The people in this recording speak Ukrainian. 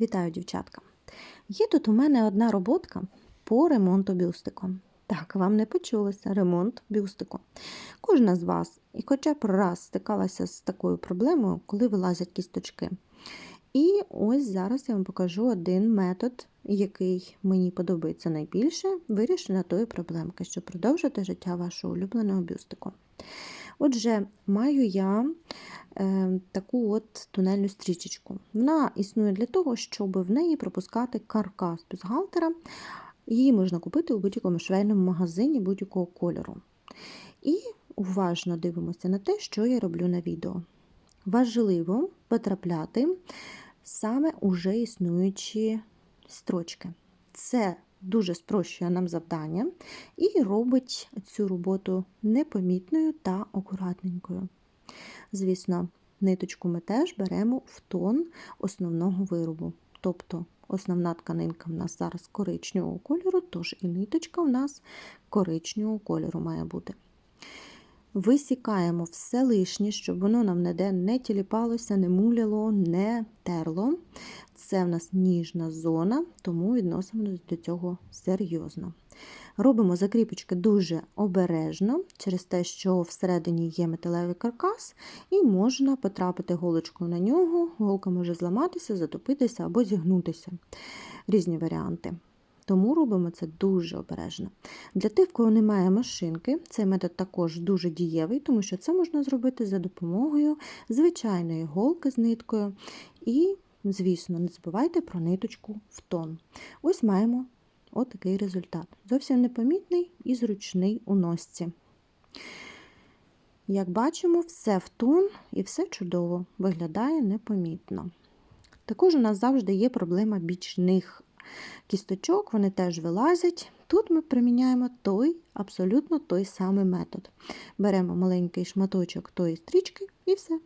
Вітаю, дівчатка! Є тут у мене одна роботка по ремонту бюстику. Так, вам не почулося ремонт бюстику. Кожна з вас і хоча б раз стикалася з такою проблемою, коли вилазять кісточки. І ось зараз я вам покажу один метод, який мені подобається найбільше, вирішення тої проблемки, щоб продовжити життя вашого улюбленого бюстику. Отже, маю я таку от тунельну стрічечку. Вона існує для того, щоб в неї пропускати каркас бюстгальтера. Її можна купити у будь-якому швейному магазині будь-якого кольору. І уважно дивимося на те, що я роблю на відео. Важливо потрапляти саме уже існуючі строчки. Це дуже спрощує нам завдання і робить цю роботу непомітною та акуратненькою. Звісно, ниточку ми теж беремо в тон основного виробу. Тобто основна тканинка в нас зараз коричневого кольору, тож і ниточка в нас коричневого кольору має бути. Висікаємо все лишнє, щоб воно нам ніде не тіліпалося, не муляло, не терло. Це в нас ніжна зона, тому відносимося до цього серйозно. Робимо закріпочки дуже обережно, через те, що всередині є металевий каркас, і можна потрапити голочкою на нього, голка може зламатися, затопитися або зігнутися. Різні варіанти. Тому робимо це дуже обережно. Для тих, в кого немає машинки, цей метод також дуже дієвий, тому що це можна зробити за допомогою звичайної голки з ниткою. І, звісно, не забувайте про ниточку в тон. Ось маємо отакий результат. Зовсім непомітний і зручний у носці. Як бачимо, все в тон і все чудово виглядає непомітно. Також у нас завжди є проблема бічних кісточок, вони теж вилазять. Тут ми приміняємо той, абсолютно той самий метод. Беремо маленький шматочок тої стрічки і все.